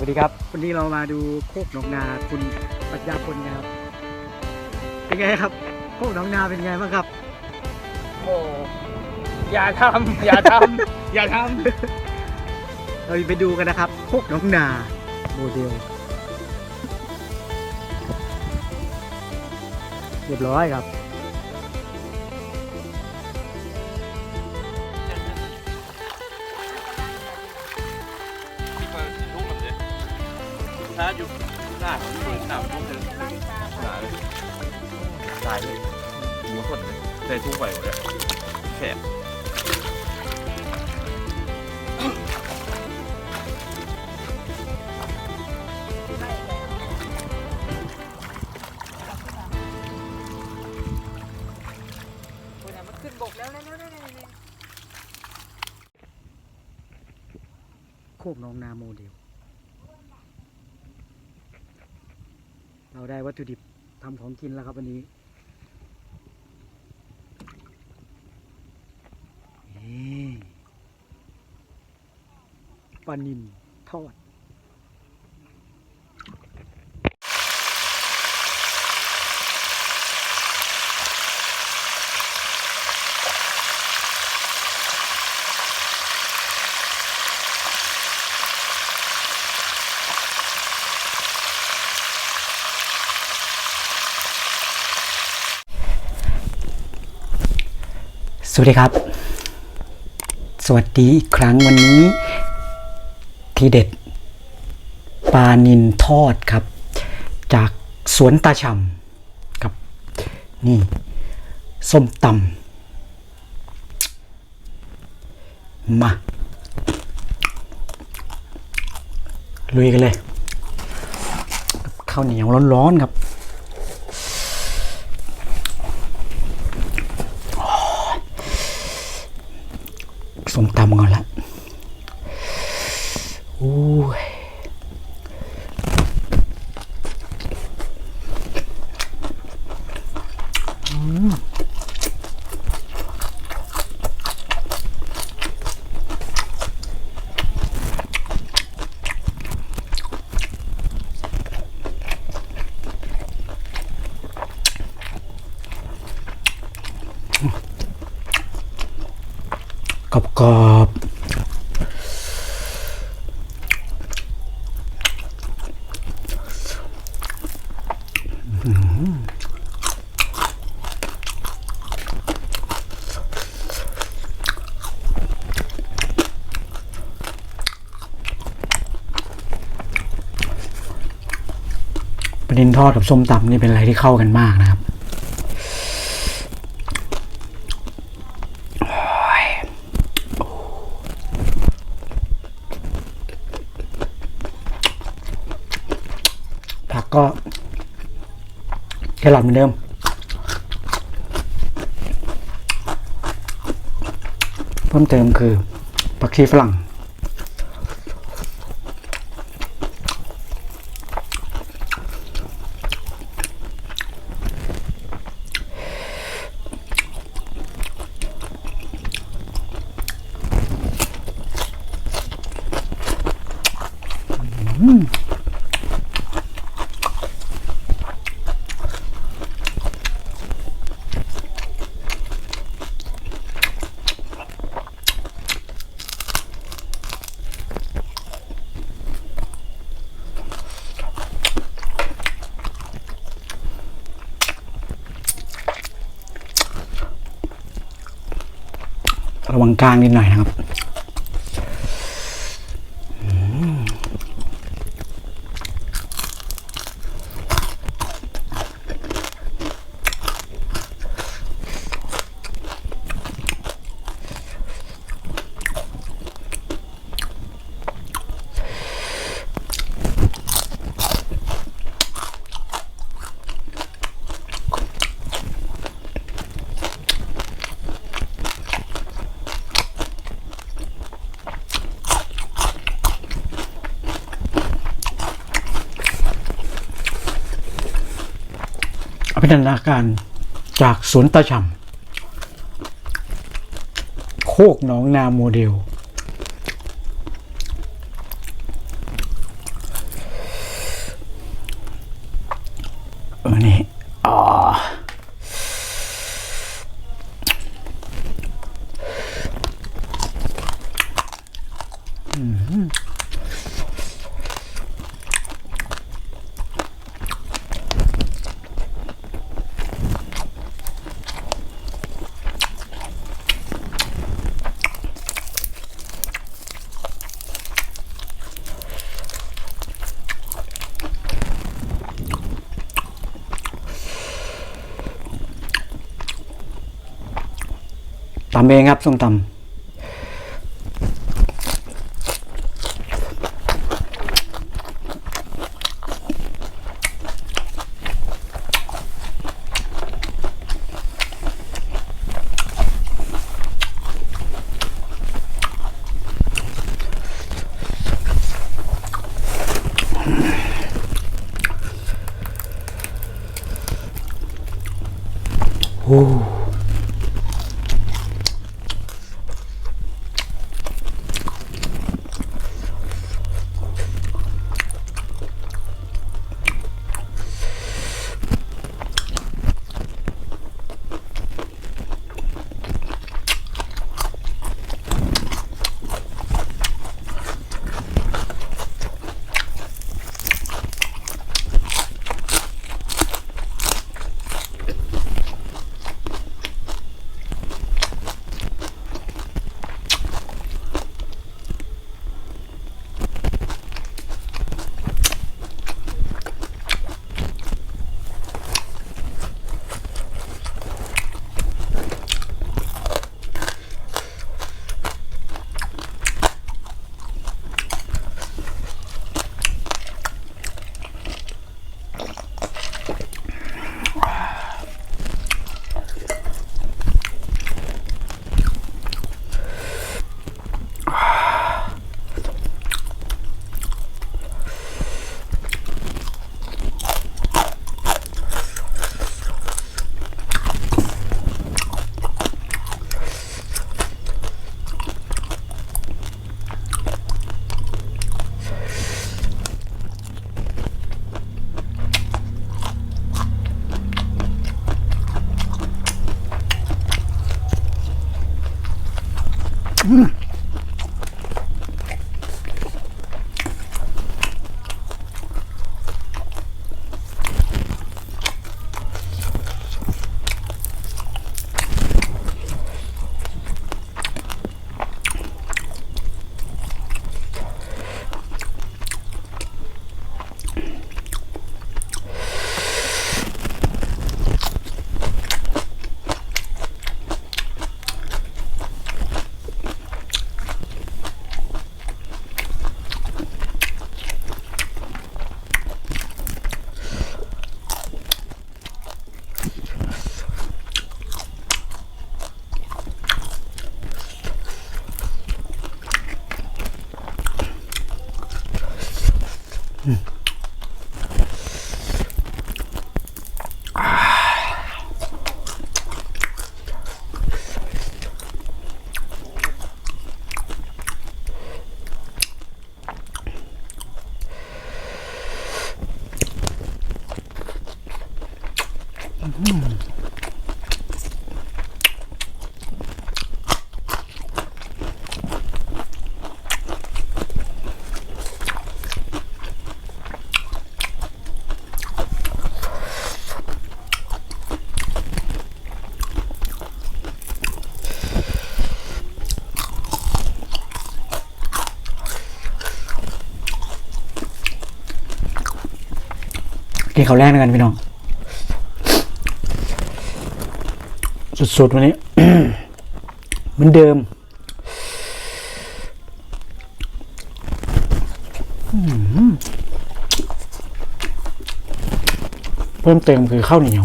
วัสดีครับวันนี้เรามาดูโคกหนองนาคุณปัญญาพลนะครับ เป็นไงครับ โคกหนองนาเป็นไงบ้างครับ โอ้อย่าทำอย่าทำอย่าทเราไปดูกันนะครับ โคกหนองนาโมเดลเรียบร้อยครับายเลยหัวคนเลยใส่ทุ่งไปหมดเลยแขกมันขึ้นบกแล้วแล้วแล้วโคกหนองนาโมเดล เราได้วัตถุดิบทำของกินแล้วครับวันนี้ ปลานินทอดสวัสดีครับ สวัสดีอีกครั้งวันนี้ ทีเด็ดปลานินทอดครับ จากสวนตาชำกับ นี่ ส้มตำมาลุยกันเลยข้าวเหนียวร้อนๆครับส้มตำก่อนละ อู้ยอืมกรอบๆอื้อหือ ปลาดินทอดกับส้มตำนี่เป็นอะไรที่เข้ากันมากนะครับผักก็แครอทเหมือนเดิมเพิ่มเติมคือผักชีฝรั่ง ระวังกลางนิดหน่อยนะครับ ฒนาการจากสวนตะช่ำโคกหนองนาโมเดล วันนี้อ๋ออืมำเองครับส้มตำโอ้ Mm-hmm. 음. กินข้าวแรกด้วยกันพี่น้อง สุดๆวันนี้เหมือนเดิมอืมเพิ่มเติมคือข้าวเหนียว